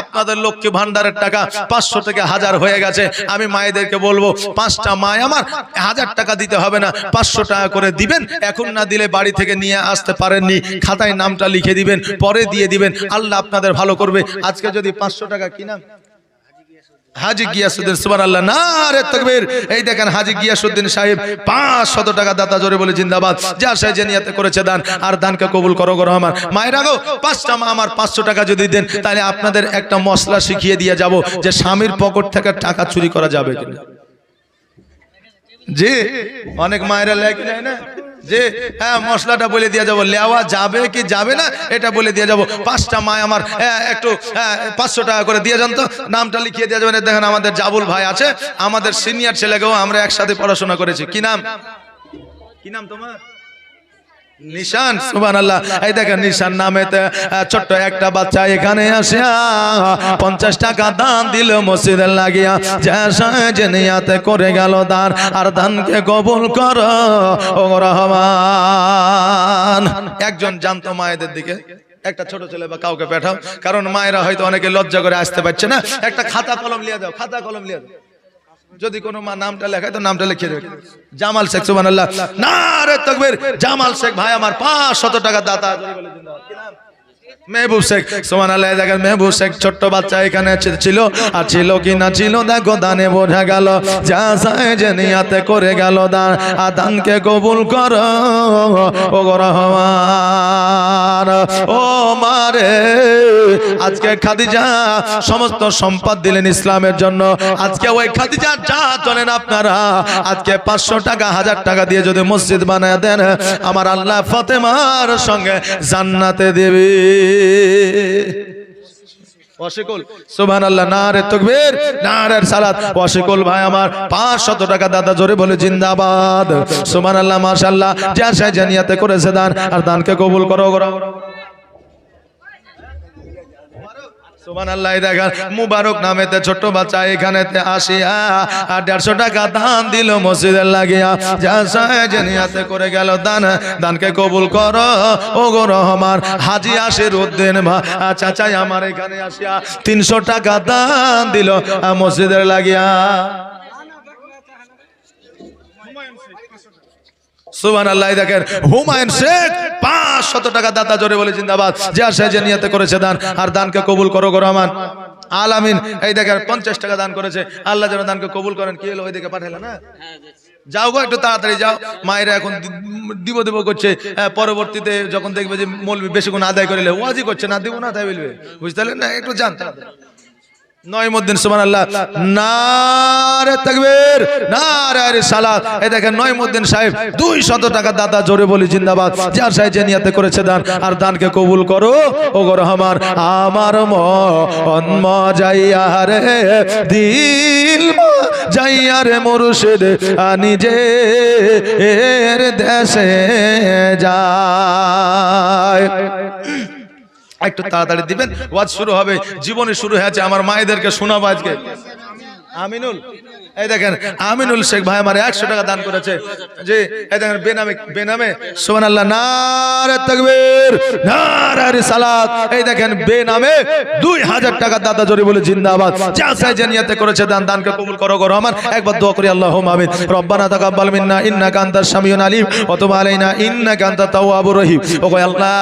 আপনাদের লক্ষ্মী ভান্ডারের টাকা পাঁচশো থেকে হাজার হয়ে গেছে। আমি মায়েদেরকে বলব, পাঁচটা মায় আমার, হাজার টাকা দিতে হবে না, পাঁচশো টাকা করে দিবেন। এখন না দিলে বাড়ি থেকে নিয়ে আসতে পারেননি। খাতায় নামটা লিখে দিবেন, পরে দিয়ে দিবেন। আল্লাহ আপনাদের ভালো করবে। আজকে যদি পাঁচশো টাকা কি নাম হাজি গিয়াসুদ্দিন সুবান আল্লাহ না রে তকবীর। এই দেখেন হাজি গিয়াসুদ্দিন সাহেব পাঁচ শত টাকা দাতা জোরে বলে জিন্দাবাদ। যা সাহেব যে নিয়াতে করেছে দান আর দানকে কবুল করো গো রহমান। মায়ের আগো পাঁচটা মা আমার পাঁচশো টাকা যদি দেন তাহলে আপনাদের একটা মশলা শিখিয়ে দিয়ে যাব যে স্বামীর পকেট থেকে টাকা চুরি করা যাবে কিনা। জি অনেক মায়েরা লেগে যায় না? যে হ্যাঁ মশলাটা বলে দিয়ে যাব। লেওয়া যাবে কি যাবে না এটা বলে দিয়ে যাব। পাঁচটা মায় আমার হ্যাঁ, একটু হ্যাঁ, পাঁচশো টাকা করে দিয়ে যান তো। নামটা লিখিয়ে দিয়ে যাবেন। দেখেন আমাদের জাবুল ভাই আছে। আমাদের সিনিয়র ছেলেকেও আমরা একসাথে পড়াশোনা করেছি। কি নাম? কি নাম তোমার? নিশান সুবান আল্লাহ এই দেখেন নিশান নামে তো, ছোট্ট একটা বাচ্চা এখানে আসিয়া পঞ্চাশ টাকা দান দিল মসজিদে লাগিয়া। যে নিয়াতে করে গেল দান আর দানকে কবুল কর রহমান। একজন জানতো মায়েদের দিকে একটা ছোট ছেলে বা কাউকে পাঠাও কারণ মায়েরা হয়তো অনেকে লজ্জা করে আসতে পারছে না। একটা খাতা কলম লিয়ে দাও খাতা কলম লিয়ে দাও। যদি কোনো মা নামটা লেখায়, তো নামটা লিখে দেবে। জামাল শেখ সুবান না রে তকবির। জামাল শেখ ভাই, আমার পাঁচ শত টাকা দাতা। মেহবুব শেখ সোমান আল্লাহ দেখেন মেহবুব শেখ ছোট্ট বাচ্চা এখানে ছিল আর ছিল কি না ছিল, দেখো, দানে বোঝা গেল, যা সায় যে নিয়াতে করে গেল দান, আর দানকে কবুল কর, ও রহমান, ও মারে আজকে খাদিজা সমস্ত সম্পদ দিলেন ইসলামের জন্য, আজকে ওই খাদিজা যা চলেন আপনারা, আজকে পাঁচশো টাকা, হাজার টাকা দিয়ে যদি মসজিদ বানায় দেন, আমার আল্লাহ ফতেমার সঙ্গে জান্নাতে দেবে। না রে সালাত। ভাই আমার 500 টাকা দাদা জোরে বলে, জিন্দাবাদ। সুমান আল্লাহ মার্শাল্লাহ যা সে জানিয়াতে করেছে দান, আর দানকে কবুল করো করো। বাচ্চা এখানেতে আসিয়া আর দেড়শো টাকা দান দিল মসজিদের করে গেল দান, দানকে কবুল কর। ও আসির চাচাই আমার এখানে আসিয়া তিনশো টাকা দান দিল মসজিদের লাগিয়া। সুবান আল্লাহ দেখেন হুমায়ুন শেখ পাঁচ শত টাকা দাতা জোরে বলে জিন্দাবাদ। যা সে যে নিয়তে করেছে দান আর দানকে কবুল করো গো রহমান। আলামিন এই দেখেন পঞ্চাশ টাকা দান করেছে। আল্লাহ যেন দানকে কবুল করেন। কি হলো ওই দিকে পাঠালে না? যাও গো একটু তাড়াতাড়ি যাও। মায়েরা এখন দিব দিব করছে। হ্যাঁ, পরবর্তীতে যখন দেখবে যে মৌলবি বেশি কোন আদায় করিলে ওয়াজি করছে না দিব না তাই বলবে। বুঝতে পারলেন না? একটু জান তাড়াতাড়ি। এই সাহেব দুই শত টাকা দাদা জোরে জিন্দাবাদ। সাহেব করেছে দান, আর দানকে কবুল করো। ও রহমান, আমার মন মজাইয়া রে, দিল যাইয়া রে মুর্শিদ নিজে এর দেশে যায়। একটু তাড়াতাড়ি দিবেন? ওয়াজ শুরু হবে। জীবনে শুরু হয়েছে আমার মায়েদেরকে শোনাবো আজকে। আমিনুল এই দেখেন আমিনুল শেখ ভাই আমার একশো টাকা দান করেছে। যে এই দেখেন বেনামে বেনামে সোমান আল্লাহ নারে তকবীর নারে সালাত এই দেখেন বেনামে দুই হাজার টাকা দাদা জোরে বলে জিন্দাবাদ। যা চাই যে নিয়াতে করেছে দান দানকে কবুল করো গো রহমান। একবার দোয়া করি আল্লাহ আমিন। রব্বানা তাকাব্বাল মিন্না ইন্নাকা আনতাস সামিউন আলিম। ওয়া তুব আলাইনা ইন্নাকা আনতাত তাওয়াবুর রহিম। ও গো আল্লাহ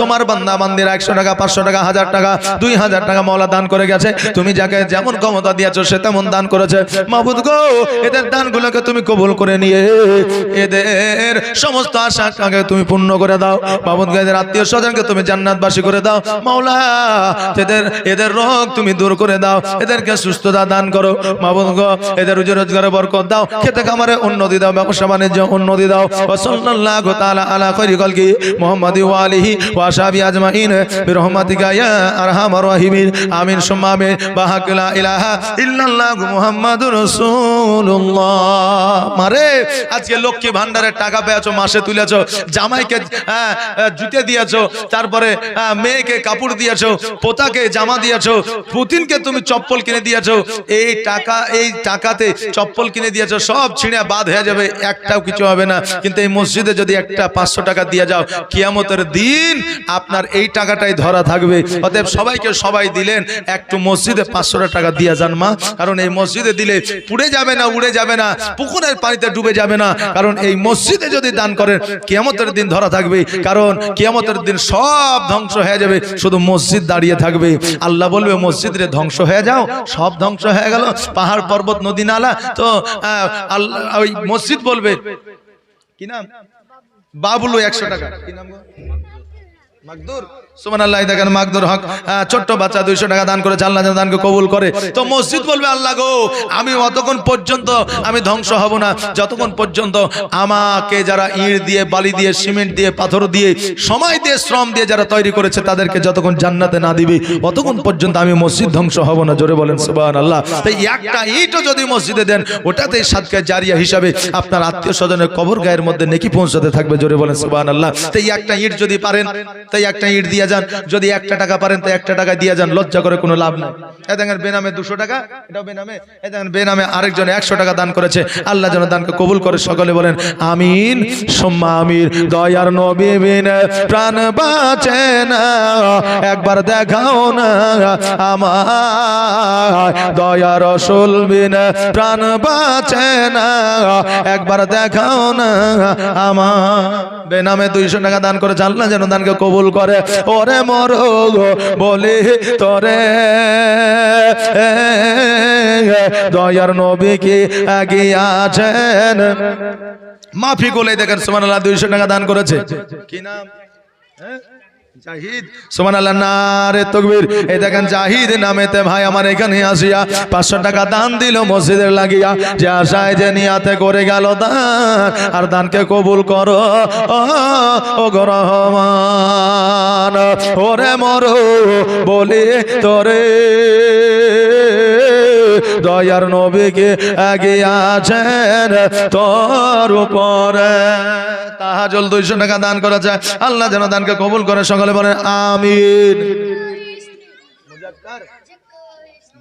তোমার বান্দা বান্দিরা টাকা পাঁচশো টাকা হাজার টাকা দুই হাজার টাকা মৌলা দান করে গেছে। তুমি যাকে যেমন ক্ষমতা দিয়েছ সে তেমন দান করেছে। মাহবুদ গো, এদের দানগুলোকে তুমি কবুল করে নিয়ে, এদের সমস্ত আশা তুমি পূর্ণ করে দাও। মাহবুদ গো, এদের আত্মীয় স্বজনকে তুমি জান্নাতবাসী করে দাও। মাওলা, এদের এদের রোগ তুমি দূর করে দাও। এদেরকে সুস্থতা দান করো। মাহবুদ গো, এদের রুজি রোজগারে বরকত দাও। খেতে খামারে উন্নতি দাও। ব্যবসা বাণিজ্য উন্নতি দাও। তাআলা আলা খায়রি কলকি মুহাম্মাদি ওয়া আলিহি ওয়া আজমাইন। বিরহমাতিকা ইয়া আরহামার রাহিমিন। আমিন, সুম্মা আমিন। ইলাহা ইল্লাল্লাহু ভান্ডারের টাকা পেয়েছ মাসে তুলেছো জামাইকে হ্যাঁ, হ্যাঁ, জুতে হ্যাঁ, মেয়েকে কাপড় জামা দিয়েছ পুতিনকে তুমি চপ্পল কিনে দিয়েছ এই টাকা এই টাকাতে চপ্পল কিনে দিয়েছ সব ছিঁড়ে বাদ হয়ে যাবে একটাও কিছু হবে না। কিন্তু এই মসজিদে যদি একটা পাঁচশো টাকা দিয়ে যাও কিয়ামতের দিন আপনার এই টাকাটাই ধরা থাকবে। অতএব সবাইকে সবাই দিলেন একটু মসজিদে পাঁচশো টাকা দিয়ে যান মা। কারণ এই মসজিদে দিলে পুড়ে যাবে না, উড়ে যাবে না, পুকুরের পানিতে ডুবে যাবে না। কারণ এই মসজিদে যদি দান করেন, কিয়ামতের দিন ধরা থাকবে। কারণ কিয়ামতের দিন সব ধ্বংস হয়ে যাবে, শুধু মসজিদ দাঁড়িয়ে থাকবে। আল্লাহ বলবে মসজিদে ধ্বংস হয়ে যাও, সব ধ্বংস হয়ে গেল, পাহাড়, পর্বত, নদী, নালা। তো আল্লাহ ওই মসজিদ বলবে, কি নাম? বাবুলু একশো টাকা। কি নাম গো? তো মসজিদ আমি ধ্বংস হব না। তাদেরকে যতক্ষণ জান্নাতে না অতক্ষণ পর্যন্ত আমি মসজিদ ধ্বংস হব না। জোরে বলেন সুবাহ আল্লাহ তাই একটা ইটও যদি মসজিদে দেন, ওটাতেই সাদকে জারিয়া হিসাবে আপনার আত্মীয় স্বজনের কবর গায়ের মধ্যে নেকি পৌঁছাতে থাকবে। জোরে বলেন সুবাহ আল্লাহ তাই একটা ইট যদি পারেন তাই একটা ইট দিয়ে যান। যদি একটা টাকা পারেন তাই একটা টাকা দিয়ে যান। লজ্জা করে কোনো লাভ নাই। এ দেখেন বেনামে দুশো টাকা, এটাও বেনামে। এ দেখেন বেনামে আরেকজন একশো টাকা দান করেছে। আল্লাহ যেন দানকে কবুল করে সকলে বলেন, আমিন, সোম্মা আমির, দয়ার নবী বিন, প্রাণ বাঁচে না। একবার দেখাও না আমার দয়ার রসুল বিন, প্রাণ বাঁচে না। একবার দেখাও না আমার বেনামে দুইশো টাকা দান করে আল্লাহ যেন দানকে কবুল করে। ওরে মর বলে তরে। দয়ার নবী আগে আছেন মাফি গোলে দেখেন সুমান আল্লাহ দুইশো টাকা দান করেছে। কি নাম? হ্যাঁ? আমার এখানে আসিয়া পাঁচশো টাকা দান দিল লাগিয়া। করে গেল আর দানকে কবুল করো। ও, ও গো রহমান ওরে মরো বলি তোরে। দয়ার নবীকে আগিয়াছেন তোর উপরে। তাহাজল দুইশো টাকা দান করা যায় আল্লাহ যেন দানকে কবুল করে সকালে বলেন আমিন।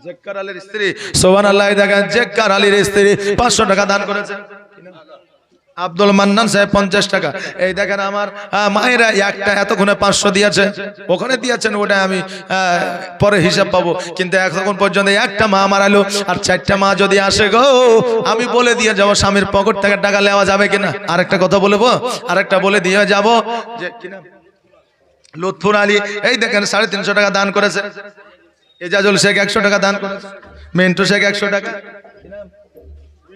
জেক্কার আলীর স্ত্রী। সোহান আল্লাহ দেখেন জেক্কার আলীর স্ত্রী পাঁচশো টাকা দান করেছে। আব্দুল মান্নান সাহেব পঞ্চাশ টাকা। এই দেখেন আমার মায়েরা একটা এতক্ষণে পাঁচশো দিয়েছে। ওখানে দিয়েছেন ওটা আমি পরে হিসাব পাবো। কিন্তু এখন পর্যন্ত একটা মা মারালো আর চারটা মা যদি আসে গো আমি বলে দিয়ে যাব স্বামীর পকেট থেকে টাকা নেওয়া যাবে কিনা? আরেকটা কথা বলব আরেকটা বলে দিয়ে যাব যে কিনা? লুৎফুর আলী, এই দেখেন সাড়ে তিনশো টাকা দান করেছে। এজাজুল শেখ একশো টাকা দান করেছে। মিন্টু শেখ একশো টাকা।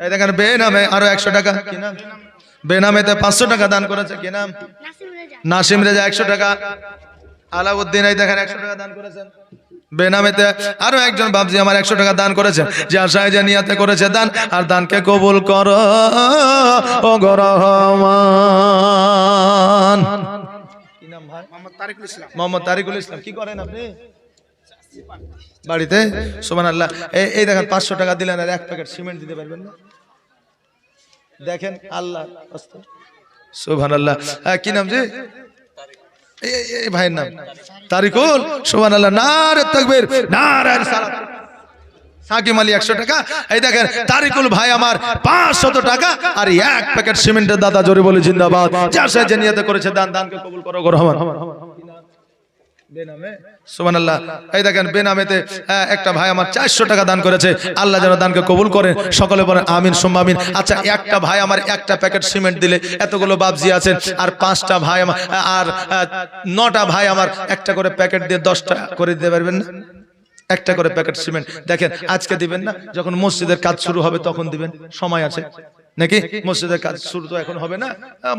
এই দেখেন বেনামে আরও একশো টাকা। নাম বেনামেতে পাঁচশো টাকা দান করেছে, কি নাম? নাসিম রেজা একশো টাকা। আলাউদ্দিন, এই দেখেন একশো টাকা দান করেছেন বেনামেতে আরও একজন বাবজি আমার একশো টাকা দান করেছেন যে আশায় যে নিয়াতে করেছে দান, আর দানকে কবুল কর, ও গো রহমান। কি নাম ভাই মোহাম্মদ তারিকুল ইসলাম। কি করেন আপনি? বাড়িতে? সোমান আল্লাহ এই- দেখেন, পাঁচশো টাকা দিলেন আর এক প্যাকেট সিমেন্ট দিতে পারবেন না। দেখেন, আল্লাহ আল্লাহ হ্যাঁ কি নাম যে ভাইয়ের নাম। তারিকুল? সোভান আল্লাহ না রে তকবীর না রে সাকিম আলী একশো টাকা। এই দেখেন, তারিকুল ভাই আমার পাঁচশত টাকা আর এক প্যাকেট সিমেন্টের দাদা জোরে বলে জিন্দাবাদ করেছে, দান, দানকে কবুল করো রহমান। এই দেখেন বেনামেতে আহ, একটা ভাই আমার চারশো টাকা দান করেছে। আল্লাহ যেন দানকে কবুল সকলে আমিন আচ্ছা ভাই আমার একটা প্যাকেট সিমেন্ট দিলে এতগুলো বাবজি আর পাঁচটা ভাই আমার আর নটা ভাই আমার একটা করে প্যাকেট দিয়ে দশটা করে দিতে পারবেন একটা করে প্যাকেট সিমেন্ট। দেখেন আজকে দিবেন না যখন মসজিদের কাজ শুরু হবে তখন দিবেন সময় আছে। নাকি? মসজিদের কাজ শুরু তো এখন হবে না?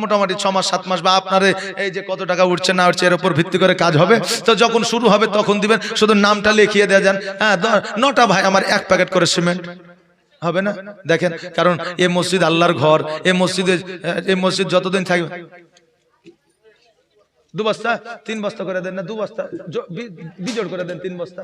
মোটামুটি ছ মাস সাত মাস বা আপনার এই যে কত টাকা উঠছে না উঠছে এর উপর ভিত্তি করে কাজ হবে। তো যখন শুরু হবে তখন দিবেন শুধু নামটা লিখিয়ে দেওয়া যান। হ্যাঁ নটা ভাই আমার এক প্যাকেট করে সিমেন্ট। হবে না? দেখেন কারণ এ মসজিদ আল্লাহর ঘর এ মসজিদে এ মসজিদ যতদিন থাকবে। দু বস্তা তিন বস্তা করে দেন না দু বস্তা বিজোড় করে দেন তিন বস্তা।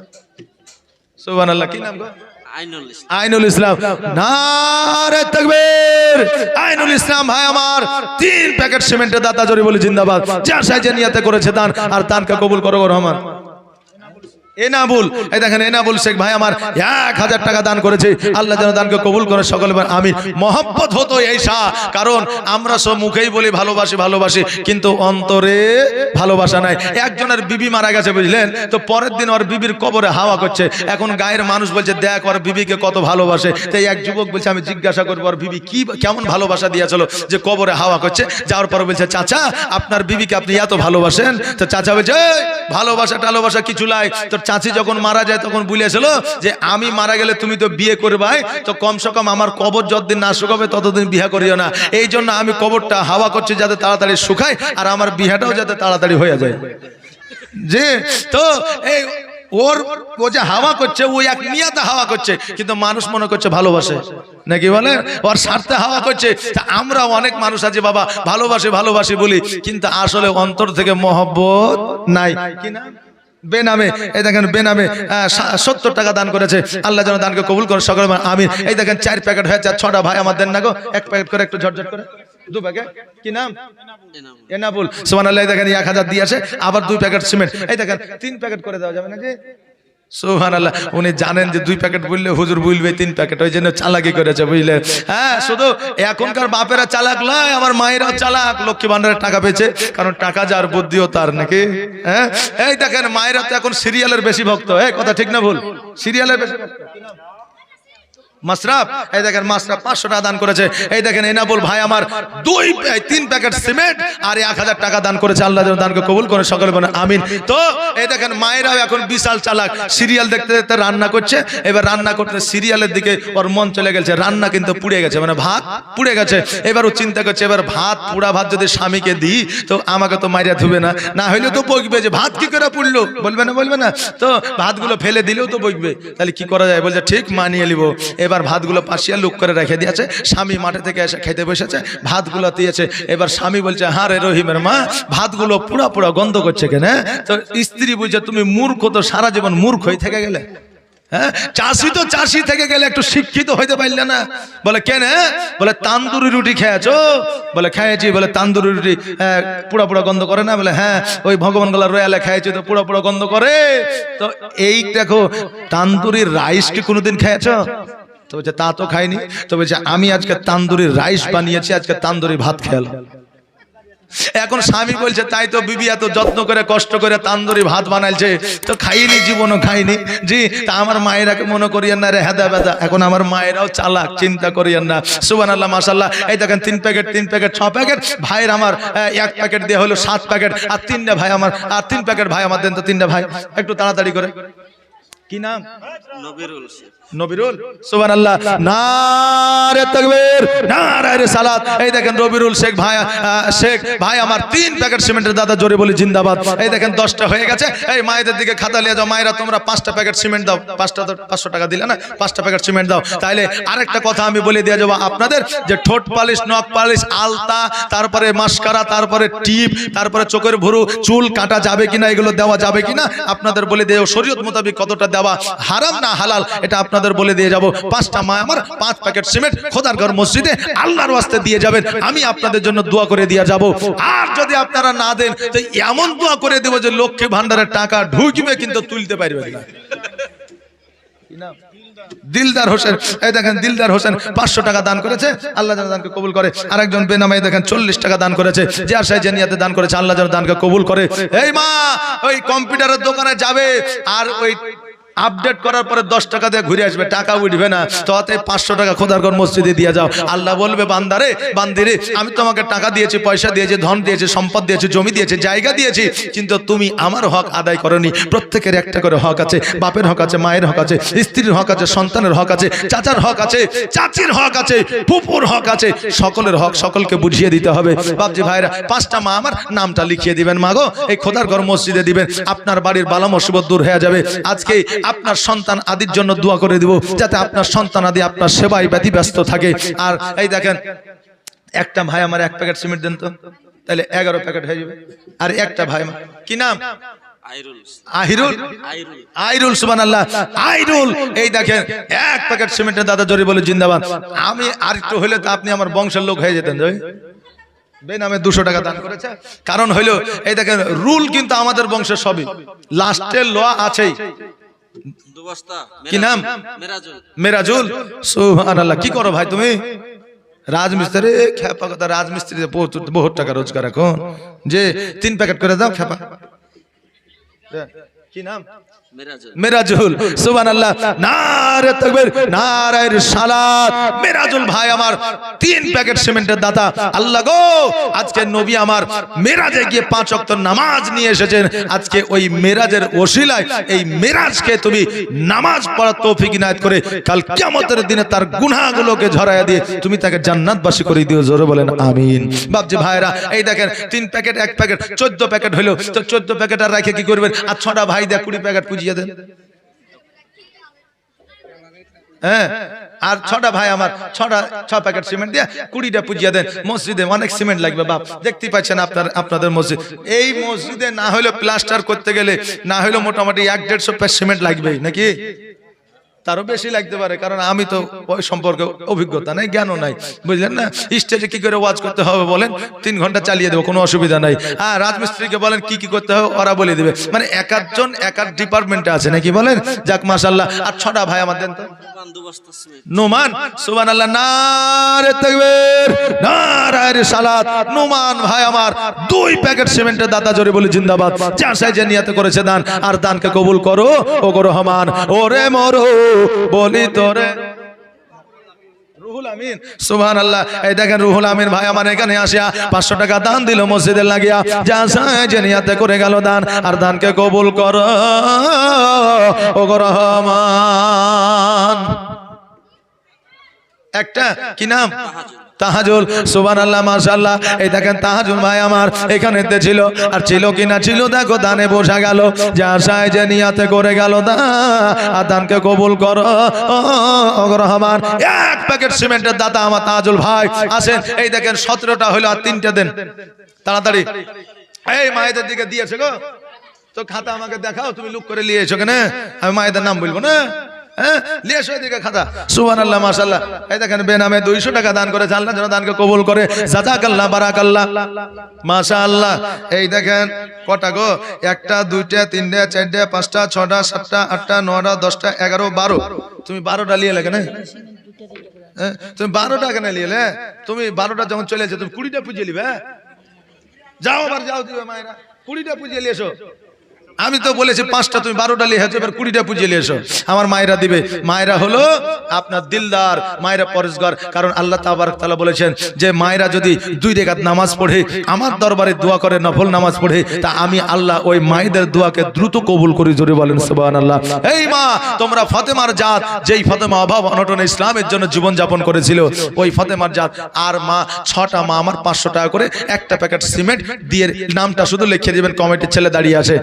সুবহান আল্লাহ কি নাম গো? আইনুল ইসলাম। নারে তাকবীর। আইনুল ইসলাম ভাই আমার, তিন প্যাকেট সিমেন্টের দাতা জরি বলি জিন্দাবাদ। যার সাইজে নিয়াতে করেছে দান, আর দানকে কবুল করো রহমান। এনাবুল। এই দেখেন এনাবুল শেখ ভাই আমার এক হাজার টাকা দান করেছে। আল্লাহ যেন দানকে কবুল করে সকলে আমি মহব্বত হতো এই শাহ। কারণ আমরা সব মুখেই বলি ভালোবাসি ভালোবাসি। কিন্তু অন্তরে ভালোবাসা নাই। একজনের বিবি মারা গেছে বুঝলেন? তো পরের দিন ওর বিবির কবরে হাওয়া করছে। এখন গায়ের মানুষ বলছে দেখ ওর বিবিকে কত ভালোবাসে। তাই এক যুবক বলছে আমি জিজ্ঞাসা করব ওর বিবি কি কেমন ভালোবাসা দিয়েছিল যে কবরে হাওয়া করছে? যাওয়ার পরে বলছে চাচা আপনার বিবিকে আপনি এত ভালোবাসেন? তো চাচা বলছে ভালোবাসা টালোবাসা কিছু লাই তোর চাচি যখন মারা যায় তখন বলেছিল যে, আমি মারা গেলে তুমি তো বিয়ে করবাই তো কমসে কম আমার কবর যতদিন না শুকাবে ততদিন বিয়ে করিও না। এই জন্য আমি কবরটা হাওয়া করছি যাতে তাড়াতাড়ি শুকায় আর আমার বিয়েটাও যাতে তাড়াতাড়ি হয়ে যায়। যে, তো এই ওর, ও যে হাওয়া করছে ওই এক নিয়াতে হাওয়া করছে, কিন্তু মানুষ মনে করছে ভালোবাসে। নাকি বলে? ওর স্বার্থে হাওয়া করছে। আমরা অনেক মানুষ আছে, বাবা, ভালোবাসি ভালোবাসি বলি, কিন্তু আসলে অন্তর থেকে মহব্বত নাই। কি না? বেনামে এই দেখেন বেনামে সত্তর টাকা দান করেছে। আল্লাহ যেন দানকে কবুল করে সকল আমি এই দেখেন চার প্যাকেট হয়েছে আর ছটা ভাই আমার দেন না গো। এক প্যাকেট করে একটু ঝটঝট করে। দু প্যাকেট। কি নাম? এনাবুল। সোমান আল্লাহ দেখেন এক হাজার দিয়ে আসে। আবার দুই প্যাকেট সিমেন্ট। এই দেখেন তিন প্যাকেট করে দেওয়া যাবে নাকি? উনি জানেন যে দুই প্যাকেট বললে হুজুর তিন প্যাকেট, ওই জন্য করেছে হ্যাঁ শুধু এখনকার বাপেরা চালাক আমার চালাক ভান্ডারের টাকা পেয়েছে, কারণ টাকা তার নাকি? হ্যাঁ? এই দেখেন, মায়েরা তো এখন সিরিয়ালের বেশি ভক্ত। হ্যাঁ কথা ঠিক না ভুল? সিরিয়ালের বেশি ভক্ত। মাসরাফ এই দেখেন মাসরাফ পাঁচশো টাকা দান করেছে। এই দেখেন এনাবুল ভাই আমার দুই তিন প্যাকেট সিমেন্ট আর এক হাজার টাকা দান করেছে। আল্লাহ দানকে কবুল করে, সকলে বলে আমিন। তো, এই দেখেন মায়েরাও এখন বিশাল চালাক। সিরিয়াল দেখতে দেখতে রান্না করছে। এবার রান্না করতে সিরিয়ালের দিকে ওর মন চলে গেছে। রান্না কিন্তু পুড়ে গেছে মানে ভাত পুড়ে গেছে। এবার ও চিন্তা করছে, এবার ভাত, পুড়া ভাত যদি স্বামীকে দিই, তো আমাকে তো মাইরা ধুবে না। না হইলে তো বকবে যে ভাত কি করে পুড়লো? বলবে না বলবে না। তো ভাতগুলো ফেলে দিলেও তো বকবে। তাহলে কি করা যায়? বলছে, ঠিক, মানিয়ে নিব। এবার ভাতগুলো পাশিয়া লুক করে রেখে দিয়েছে। স্বামী মাঠে থেকে এসে খেতে বসেছে ভাতগুলো দিয়েছে। এবার স্বামী বলছে হ্যাঁ রে রহিমের মা ভাতগুলো পুরা পুরা গন্ধ করছে কেন হ্যাঁ? তো স্ত্রী বলছে তুমি মূর্খ তো সারা জীবন মূর্খ হয়ে থেকে গেলে হ্যাঁ? চাষি তো চাষি থেকে গেলে একটু শিক্ষিত হইতে পারলে না। বলে কেন হ্যাঁ? বলে তান্দুরি রুটি খেয়েছো? বলে খেয়েছি। বলে তান্দুরি রুটি হ্যাঁ, পুরা পুরা গন্ধ করে না? বলে হ্যাঁ ওই ভগবান গলা রয়ালে খেয়েছি তো পুরা পুরা গন্ধ করে। তো এই দেখো তান্দুরির রাইস কি কোনোদিন খেয়েছো? তো বলছে তা তো খাইনি তো বলছে আমি আজকে তান্দুরি রাইস বানিয়েছি, আজকে তান্দুরি ভাত খেলাম। এখন স্বামী বলছে, তাই তো বিবি এত যত্ন করে, কষ্ট করে তান্দুরি ভাত বানাইছে, তো খাইনি, জীবনও খাইনি। জি, তা আমার মায়েরাকে মনে করিয়েন না রে, হেদা বেদা। এখন আমার মায়েরাও চালাক, চিন্তা করিয়েন না। সুবান আল্লাহ মাসাল্লাহ এই দেখেন, তিন প্যাকেট তিন প্যাকেট, ছ প্যাকেট। ভাইয়ের আমার এক প্যাকেট দিয়ে হলো সাত প্যাকেট, আর তিনটা ভাই আমার, আর তিন প্যাকেট ভাই আমার দেন তো তিনটা ভাই। একটু তাড়াতাড়ি করে। কি নাম? নবিরুল শেখ। নবিরুল, সুবহানাল্লাহ। নারে তাকবীর, নারে এই দেখেন রবিরুল শেখ ভাই শেখ ভাই, আমার তিন প্যাকেট সিমেন্টের দাদা জোরে বলি এই দেখেন দশটা হয়ে গেছে। এই মায়েদের দিকে খাতা নিয়ে যাও। মায়েরা, তোমরা প্যাকেট সিমেন্ট দাও। পাঁচটা পাঁচশো টাকা দিলে না? প্যাকেট সিমেন্ট দাও। তাইলে আরেকটা কথা আমি বলে আপনাদের, যে ঠোঁট পালিশ, নখ পালিশ, আলতা, তারপরে মাস্কারা, তারপরে টিপ, তারপরে চোখের ভুরু, চুল কাটা যাবে কিনা, এগুলো দেওয়া যাবে কিনা, আপনাদের বলে দিয়ে শরীয়ত মোতাবিক কতটা দেওয়া হারাম না হালাল, এটা আপনাদের বলে দিয়ে যাব, পাঁচটা মা আমার পাঁচ প্যাকেট সিমেন্ট খোদার ঘর মসজিদে আল্লাহর ওয়াস্তে দিয়ে যাবেন, আমি আপনাদের জন্য দোয়া করে দিয়ে যাব। আর যদি আপনারা না দেন, তো এমন দোয়া করে দেবো যে লক্ষ্মী ভান্ডারের টাকা ঢুকবে কিন্তু তুলতে পারবে না। দিলদার হোসেন, এই দেখেন দিলদার হোসেন পাঁচশো টাকা দান করেছে, আল্লাহ যেন দানকে কবুল করে। আরেকজন বেনামে দেখেন চল্লিশ টাকা দান করেছে যার সাই জেনিয়াতে দান করেছে, আল্লাহ যেন দানকে কবুল করে। এই মা, ওই কম্পিউটারের দোকানে যাবে, আর ওই আপডেট করার পরে দশ টাকা দিয়ে ঘুরে আসবে, টাকা উঠবে না। তো অতএব পাঁচশো টাকা খোদারগর মসজিদে দিয়ে যাও। আল্লাহ বলবে, বান্দারে, বান্দিরে, আমি তোমাকে টাকা দিয়েছি, পয়সা দিয়েছি, ধন দিয়েছি, সম্পদ দিয়েছি, জমি দিয়েছি, জায়গা দিয়েছি, কিন্তু তুমি আমার হক আদায় করনি। প্রত্যেকের একটা করে হক আছে, বাপের হক আছে, মায়ের হক আছে, স্ত্রীর হক আছে, সন্তানের হক আছে, চাচার হক আছে, চাচির হক আছে ফুপুর হক আছে, সকলের হক সকলকে বুঝিয়ে দিতে হবে। বাপজি ভাইরা, পাঁচটা মা আমার নামটা লিখিয়ে দিবেন মাগো এই খোদার ঘর মসজিদে দিবেন। আপনার বাড়ির বালা মুসিবত দূর হয়ে যাবে। আজকে আপনার সন্তান আদির জন্য দোয়া করে দিব যাতে আপনার সন্তান আদি আপনার সেবায় ব্যতি ব্যস্ত থাকে। আর এই দেখেন একটা ভাই আমার এক প্যাকেট সিমেন্ট দেন তো। তাহলে এগারো প্যাকেট হয়ে যাবে। আর একটা ভাই কি নাম? আহিরুল? আইরুল। সুবান আল্লাহ আইরুল! এই দেখেন এক প্যাকেট সিমেন্টের দাদা জরি বলে জিন্দাবাদ। আমি আর একটু হলে তো আপনি আমার বংশের লোক হয়ে যেতেন জয়। বেনামে দুশো টাকা দান করেছে। কারণ হইল এই দেখেন রুল কিন্তু আমাদের বংশের সবই। লাস্টের ল আছেই। কি নাম? মেরাজুল আল্লাহ কি করো ভাই তুমি? রাজমিস্ত্রি খেপা কথা রাজমিস্ত্রি বহু বহুত টাকা রোজগার এখন। যে তিন প্যাকেট করে দাও খেপা। কি নাম? মেরাজুল। সুবান আল্লাহ নারায়ের মেরাজুল ভাই আমার তিন প্যাকেট সিমেন্টের দাতা। আল্লাহ গো, আজকে নবী আমার মেরাজে গিয়ে পাঁচ নামাজ নিয়ে এসেছেন। আজকে ওই মেরাজের এই মেরাজকে তুমি নামাজ পড়ার তৌফিক ইনায়েত করে কাল কিয়ামতের দিনে তার গুনাহগুলোকে ঝরাইয়া দিয়ে তুমি তাকে জান্নাতবাসী করে দিও। জোরে বলেন, আমিন। বাপজি ভাইরা, এই দেখেন, তিন প্যাকেট, এক প্যাকেট, চোদ্দ প্যাকেট হলো তো চোদ্দ প্যাকেট আর রেখে কি করবেন? আর ছটা ভাই দেয় কুড়ি প্যাকেট পুজিয়ে দেন হ্যাঁ আর ছটা ভাই আমার, ছটা ছ প্যাকেট সিমেন্ট দিয়ে কুড়িটা পুজিয়ে দেন, মসজিদে অনেক সিমেন্ট লাগবে, বাপ। দেখতে পাচ্ছেন আপনার, আপনাদের মসজিদ। এই মসজিদে না হলে প্লাস্টার করতে গেলে, না হলে মোটামুটি এক দেড়শো প্যাক সিমেন্ট লাগবেই, নাকি? তারও বেশি লাগতে পারে, কারণ আমি তো ওই সম্পর্কে অভিজ্ঞতা নাই, জ্ঞানও নাই। বুঝলেন না? স্টেজে কি করে ওয়াজ করতে হবে বলেন? তিন ঘণ্টা চালিয়ে দেবো, কোনো অসুবিধা নাই। হ্যাঁ রাজমিস্ত্রিকে বলেন, কি কি করতে হবে? ওরা বলে দেবে। মানে এক একজন এক এক ডিপার্টমেন্টে আছে নাকি বলেন? যাক মাসাল্লাহ আর ছটা ভাই আমার দেন তো। নুমান সুবান আল্লাহ নারে সালাত ভাই আমার, দুই প্যাকেট সিমেন্টের দাতা জোরে বলে জিন্দাবাদ। চাষায় যে নিয়াতে করেছে দান। আর দানকে কবুল করো ও গো রহমান। ওরে মরো, বলি তোরে। রুহুল আমিন। সুবহান আল্লাহ এই দেখেন রুহুল আমিন ভাই আমার এখানে আসিয়া পাঁচশো টাকা দান দিল মসজিদে লাগিয়া। যা সাইজে নিয়াতে করে গেল দান আর দানকে কবুল কর। ও রহমান। একটা কি নাম? তাহাজুল সুবান আল্লাহ মাশাল্লাহ এই দেখেন তাহাজুল ভাই আমার এখানে ছিল। আর ছিল কি না ছিল, দেখো, দানে বোঝা গেল। যা সাইজে নিয়াতে করে গেল, দা আর দানকে কবুল করো। রহমান, এক প্যাকেট সিমেন্টের দাতা আমার তাহাজুল ভাই। আসেন, এই দেখেন সতেরোটা হলো আর তিনটে দেন। তাড়াতাড়ি। এই মায়েদের দিকে দিয়েছে গো। তো খাতা আমাকে দেখাও, তুমি লুক করে নিয়ে এসো কেন? আমি মায়েদের নাম বলব না? হ্যাঁ? নিয়ে এসো এদিকে আল্লাহ এই দেখেন, বেনামে দুইশো টাকা দান করে দানকে করে। আল্লাহ এই দেখেন, কটা গো? একটা পাঁচটা, ছটা, সাতটা, আটটা, নটা, দশটা, এগারো, বারো। তুমি বারোটা নিয়ে লেগে না। হ্যাঁ? তুমি বারোটা কেন নিয়ে তুমি বারোটা যখন চলে তুমি কুড়িটা পুজিয়ে নিবে হ্যাঁ? যাও আবার, যাও দিবে মায়েরা। কুড়িটা পুজিয়ে নিয়ে আমি তো বলেছি পাঁচটা তুমি বারোটা এসো এবার কুড়িটা পুজিয়ে এসো। আমার মায়েরা দিবে। মায়েরা হলো আপনার দিলদার, মায়েরা পরেশগর। কারণ আল্লাহ তাবারক তাআলা বলেছেন যে মায়েরা যদি দুই রেখাত নামাজ পড়ে, আমার দরবারে দোয়া করে, নফল নামাজ পড়ে, তা আমি আল্লাহ ওই মায়েদের দোয়াকে দ্রুত কবুল করি, জোরে বলেন সুবহানাল্লাহ। এই মা, তোমরা ফাতেমার জাত, যেই ফাতেমা অভাব অনটন ইসলামের জন্য জীবন যাপন করেছিল, ওই ফাতেমার জাত, আর মা, ছটা মা, আমার পাঁচশো টাকা করে একটা প্যাকেট সিমেন্ট দিয়ে নামটা শুধু লিখে দিবেন, কমিটির ছেলে দাঁড়িয়ে আছে।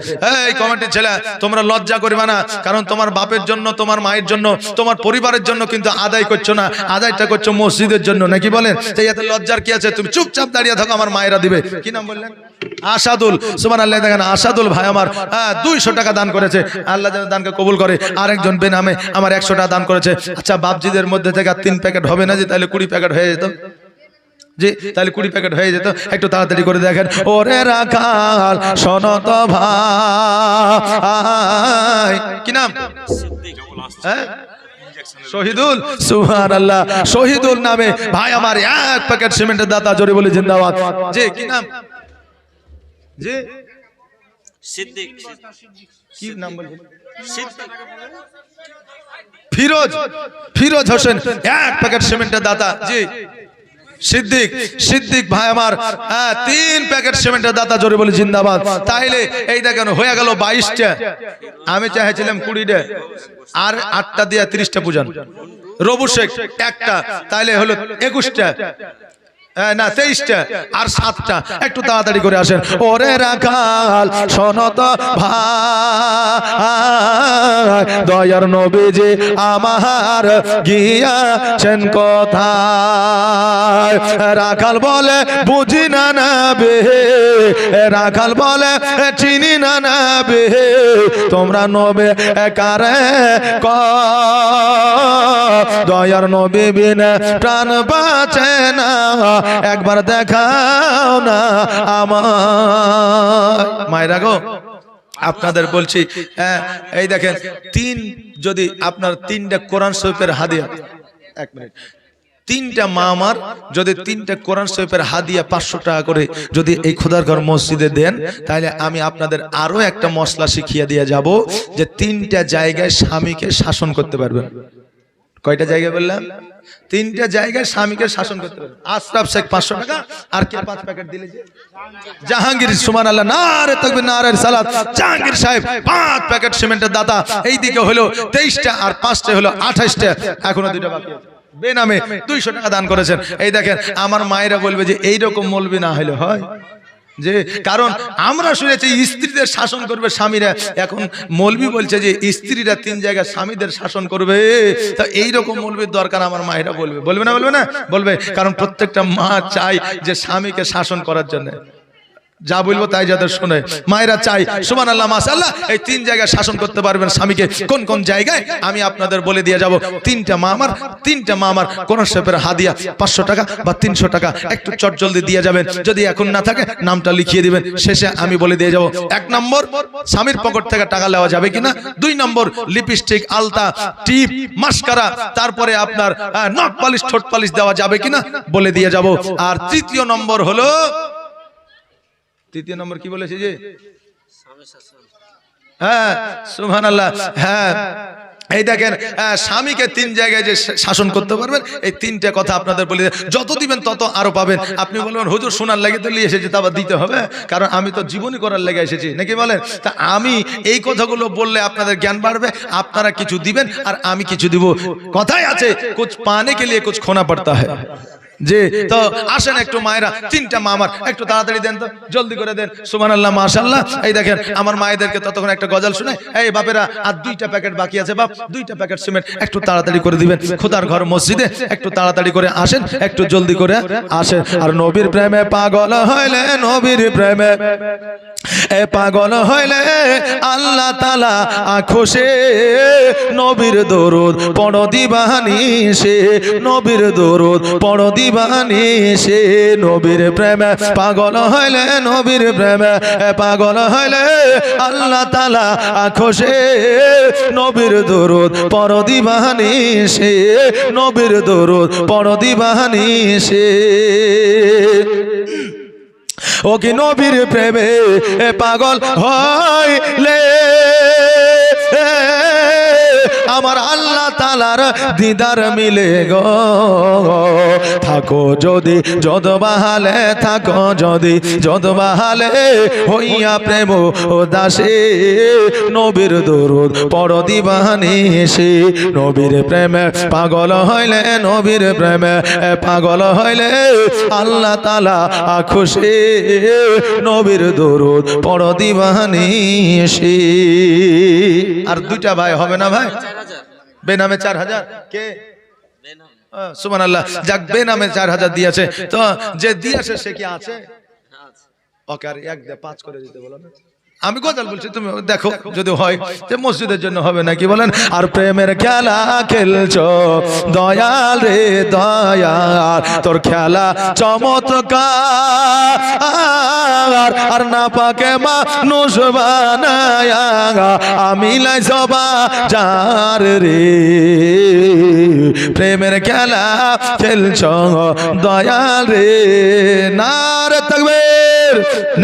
এই কমিটির ছেলে, তোমরা লজ্জা করবে না, কারণ তোমার বাপের জন্য, তোমার মায়ের জন্য, তোমার পরিবারের জন্য কিন্তু আদায় করছ না, আদায়টা করছ মসজিদের জন্য, নাকি বলেন? সেই এতে লজ্জার কি আছে? তুমি চুপচাপ দাঁড়িয়ে থাকো, আমার মায়েরা দিবে। কি নাম বললেন? আসাদুল সুমান আল্লাহ দেখেন, আসাদুল ভাই আমার হ্যাঁ দুইশো টাকা দান করেছে। আল্লাহ যেন দানকে কবুল করে। আরেকজন বেনামে আমার একশো টাকা দান করেছে। আচ্ছা বাপজিদের মধ্যে থেকে তিন প্যাকেট হবে না যে, তাহলে কুড়ি প্যাকেট হয়ে যেত। জি তাহলে কুড়ি প্যাকেট হয়ে যেত। একটু তাড়াতাড়ি করে দেখেন। ওরে রাখাল সনত ভাই। কি নাম? হ্যাঁ? শহীদুল সুহান আল্লাহ শহীদুল নামে। ভাই আমার এক প্যাকেট সিমেন্টের দাতা জোরে বলে জিন্দাবাদ। জি কি নাম? জি সিদ্দিক। কি নাম বলবেন ফিরোজ। ফিরোজ হোসেন এক প্যাকেট সিমেন্টের দাতা। জি। সিদ্দিক সিদ্দিক ভাই আমার হ্যাঁ তিন প্যাকেট সিমেন্টের দাতা জোরে বলি জিন্দাবাদ। তাইলে এই দেখেন, হয়ে গেল বাইশটা আমি চাইছিলাম কুড়িটা আর আটটা দিয়ে তিরিশটা পূজান। রবু শেখ, একটা। তাইলে হলো একুশটা না, তেইশটা আর সাতটা। একটু তাড়াতাড়ি করে আসেন। ওরে রাখাল শোনত ভাই, দয়ার নবীজি আমার গিয়াছেন কোথায়? রাখাল বলে, বুঝি না না নাবে রাখাল বলে চিনি না নাবে তোমরা নবে কারে ক দয়ার নবী বিনা প্রাণ বাঁচে না। একবার দেখাও না আমার মায়েরা গো, আপনাদের বলছি হ্যাঁ এই দেখেন, তিন যদি আপনার তিনটা কোরআন শরীফের হাদিয়া, এক মিনিট, তিনটা মা আমার যদি তিনটা কোরআন শরীফের হাদিয়া পাঁচশো টাকা করে যদি এই খোদার ঘর মসজিদে দেন, তাহলে আমি আপনাদের আরও একটা মশলা শিখিয়ে দিয়ে যাব যে তিনটা জায়গায় স্বামীকে শাসন করতে পারবেন। কয়টা জায়গায় বললাম? তিনটা জায়গায় স্বামীকে শাসন করতে আশরাফ শেখ পাঁচশো টাকা আর কে পাঁচ প্যাকেট দিলে জাহাঙ্গীর সুমান আল্লাহ না রে তকবীর না রে সালাত। জাহাঙ্গীর সাহেব পাঁচ প্যাকেট সিমেন্টের দাতা। এইদিকে হলো তেইশটা আর পাঁচটা হলো আঠাশটা। এখনও দুইটা বাকি বেনামে দুইশো টাকা দান করেছেন। এই দেখেন আমার মায়েরা বলবে যে এইরকম মলবি না হলে হয়। যে কারণ আমরা শুনেছি স্ত্রীদের শাসন করবে স্বামীরা। এখন মলবি বলছে যে স্ত্রীরা তিন জায়গায় স্বামীদের শাসন করবে। তা এইরকম মলবির দরকার আমার মায়েরা বলবে। বলবে না বলবে? না বলবে। কারণ প্রত্যেকটা মা চায় যে স্বামীকে শাসন করার জন্য। যা বলব তাই যাদের শোনে। মায়েরা চাই সুমান আল্লাহ মাসাল্লাহ এই তিন জায়গায় শাসন করতে পারবেন স্বামীকে। কোন কোন জায়গায়? আমি আপনাদের বলে দিয়ে যাব। তিনটা মা আমার তিনটা মা আমার কোন শেপের হাদিয়া পাঁচশো টাকা বা তিনশো টাকা একটু চট জলদি দিয়ে যাবেন। যদি এখন না থাকে নামটা লিখিয়ে দিবেন। শেষে আমি বলে দিয়ে যাব। এক নম্বর স্বামীর পকেট থেকে টাকা নেওয়া যাবে কিনা? দুই নম্বর লিপস্টিক আলতা টিপ মাস্কারা তারপরে আপনার নখ পালিশ ঠোঁট পালিশ দেওয়া যাবে কিনা? বলে দিয়ে যাব। আর তৃতীয় নম্বর হলো তৃতীয় নম্বর কি বলেছে যে? হ্যাঁ সুহান আল্লাহ হ্যাঁ। এই দেখেন আহ, স্বামীকে তিন জায়গায় যে শাসন করতে পারবেন এই তিনটে কথা আপনাদের বলে যত দিবেন তত আরও পাবেন। আপনি বলবেন হুজুর শোনার লেগে তো নিয়ে এসেছি তা আবার দিতে হবে? কারণ আমি তো জীবনী করার লেগে এসেছি নাকি বলেন? তা আমি এই কথাগুলো বললে আপনাদের জ্ঞান বাড়বে আপনারা কিছু দিবেন আর আমি কিছু দিব। কথাই আছে কুছ পানে কে লিয়ে কুছ খোনা পড়তা হয়। জি তো আসেন একটু মায়েরা তিনটা মা আমার একটু তাড়াতাড়ি দেন তো জলদি করে দেন সুমান আল্লাহ মাশাল্লাহ এই দেখেন আমার মায়েদেরকে ততক্ষণ একটা গজাল শুনে এই বাপেরা আর দুইটা প্যাকেট বাকি আছে বাপ দুইটা প্যাকেট সিমেন্ট একটু তাড়াতাড়ি করে দিবেন খোদার ঘর মসজিদে একটু তাড়াতাড়ি করে আসেন একটু জলদি করে আসেন। আর নবীর প্রেমে পাগল হইলে নবীর প্রেমে এ পাগল হইলে আল্লাহ তালা খুশে নবীর দরুদ পড় দিবানি সে নবীর দরুদ পড় দিবানি সে নবীর প্রেমে পাগল হইলে নবীর প্রেমে পাগল হইলে আল্লাহ তালা নবীর দরুদ পড় দিবানি সে নবীর ও কি নবীর প্রেমে পাগল হইলে। আমার আল্লাহ তালার দিদার মিলে গো। থাকো যদি যদ বাহালে থাকো যদি যদ বাহালে হইয়া প্রেম ও দাসে। নবীর দরুদ পর দিবানি সে নবীর প্রেমে পাগল হইলে, নবীর প্রেমে পাগল হইলে আল্লাহ তালা খুশি। নবীর দরুদ পর দিবানি সে আর দুইটা ভাই হবে না ভাই? বেনামে চার হাজার কে? সুমান আল্লাহ যাক বেনামে চার হাজার দিয়েছে। তো যে দিয়েছে সে কি আছে? আচ্ছা ওকে আর এক পাঁচ করে দিতে বলো না। আমি গজাল বলছি তুমি দেখো যদি হয় যে মসজিদের জন্য হবে নাকি বলেন? আর প্রেমের খেলা খেলছো। দয়াল রে দয়াল তোর খেলা চমৎকার। আর না পাকে বানায় আমি লাই সবা যার রে। প্রেমের খেলা খেলছ দয়াল রে। নার তকবীর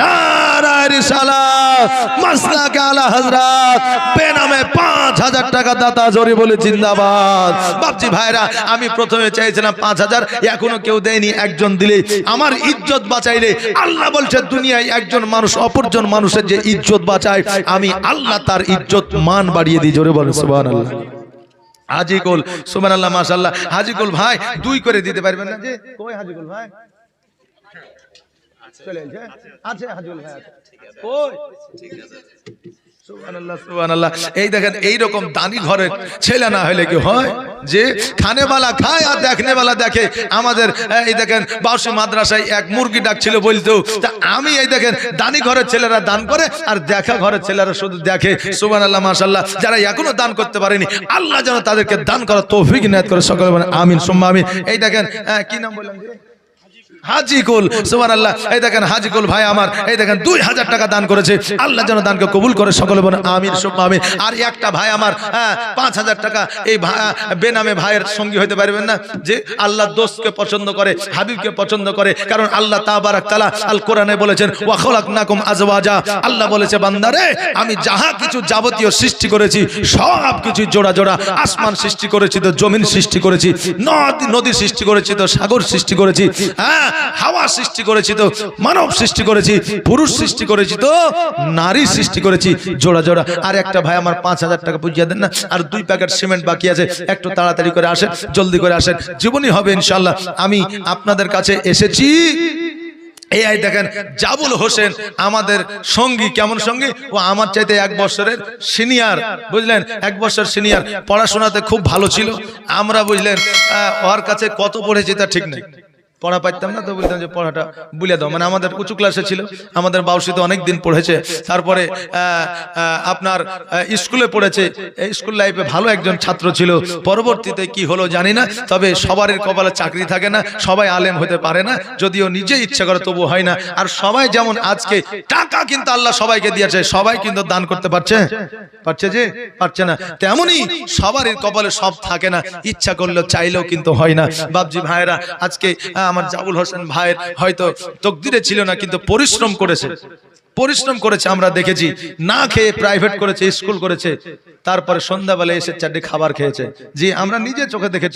নারায় আমি প্রথমে চাইছিলাম পাঁচ হাজার, এখনও কেউ দেয়নি একজন দিলে আমার ইজ্জত বাঁচাইলে আল্লাহ বলছে, দুনিয়ায় একজন মানুষ, অপরজন মানুষের যে ইজ্জত বাঁচায়, আমি আল্লাহ তার ইজ্জত মান বাড়িয়ে দিই, জোরে বলে সুবহানাল্লাহ। হাজিকুল, সুবহানাল্লাহ, মাশাআল্লাহ। হাজিকুল ভাই, দুই করে দিতে পারবেন না যে? কই হাজিকুল ভাই? চলে আছে হাজুল ভাই আছে। ওই সুবহানাল্লাহ, সুবহানাল্লাহ। এই দেখেন এই রকম দানি ঘরের ছেলে না হলে কি হয়? যে খায় আর দেখে। আমাদের এই দেখেন বাউসি মাদ্রাসায় এক মুরগি ডাক ছিল বলতো তা আমি এই দেখেন দানি ঘরের ছেলেরা দান করে আর দেখা ঘরের ছেলেরা শুধু দেখে। সুবান আল্লাহ মাসাল্লাহ যারা এখনও দান করতে পারেনি আল্লাহ যেন তাদেরকে দান করার তৌফিক নিয়াত করে সকলে আমিন সুম্মা আমিন। এই দেখেন আহ, কি নাম বললাম হাজিকুল আল্লাহ এই দেখেন হাজিকুল ভাই আমার এই দেখেন দুই হাজার টাকা দান করেছে। আল্লাহ যেন দানকে কবুল করে সকলে বলেন আমির সুম্মা আমিন। আর একটা ভাই আমার হ্যাঁ, পাঁচ হাজার টাকা এই বেনামে ভাইয়ের সঙ্গী হতে পারবেন না। যে আল্লাহ দোস্তকে পছন্দ করে হাবিবকে পছন্দ করে কারণ আল্লাহ তাবারাক তাআলা আল কোরআনে বলেছেন ওয়া খলাকনাকুম আজওয়াজা। আল্লাহ বলেছে বান্দারে আমি যাহা কিছু যাবতীয় সৃষ্টি করেছি সব কিছু জোড়া জোড়া। আসমান সৃষ্টি করেছি তো জমিন সৃষ্টি করেছি নদ নদী সৃষ্টি করেছি তো সাগর সৃষ্টি করেছি। হ্যাঁ হাওয়া সৃষ্টি করেছি তো, মানব সৃষ্টি করেছি, পুরুষ সৃষ্টি করেছি তো, নারী সৃষ্টি করেছি, জোড়া জোড়া। আর একটা ভাই আমার পাঁচ হাজার টাকা বুঝিয়ে দেন না, আর দুই প্যাকেট সিমেন্ট বাকি আছে, একটু তাড়াতাড়ি করে আসেন, জলদি করে আসেন, জীবনই হবে ইনশাল্লাহ আমি আপনাদের কাছে এসেছি এই আই দেখেন, জাবুল হোসেন, আমাদের সঙ্গী, কেমন সঙ্গী? ও আমার চাইতে এক বছরের সিনিয়র, বুঝলেন? এক বছর সিনিয়র, পড়াশোনাতে খুব ভালো ছিল। আমরা বুঝলেন ওর কাছে কত পড়েছি তা ঠিক নেই। পড়া পাইতাম না, তো বলতাম যে পড়াটা বুলিয়ে দাও। মানে আমাদের উঁচু ক্লাসে ছিল, আমাদের বাউসিতে অনেক দিন পড়েছে। তারপরে আপনার স্কুলে পড়েছে। স্কুল লাইফে ভালো একজন ছাত্র ছিল। পরবর্তীতে কি হলো জানি না, তবে সবার কপালে চাকরি থাকে না, সবাই আলেম হতে পারে না, যদিও নিজে ইচ্ছা করে তবু হয় না। আর সবাই যেমন আজকে টাকা কিন্তু আল্লাহ সবাইকে দিয়েছে, সবাই কিন্তু দান করতে পারছে? পারছে যে? পারছে না। তেমনই সবারই কপালে সব থাকে না, ইচ্ছা করলেও চাইলেও কিন্তু হয় না। বাবজি ভাইরা আজকে আমার জাবুল হোসেন ভাইয়ের হয়তো তকদিরে ছিল না, কিন্তু পরিশ্রম করেছে। পরিশ্রম করেছে, আমরা দেখেছি। না খেয়ে প্রাইভেট করেছে স্কুল করেছে। তারপরে সন্ধ্যাবেলা এসে চারটে খাবার খেয়েছে। জি, আমরা নিজে চোখে দেখেছি।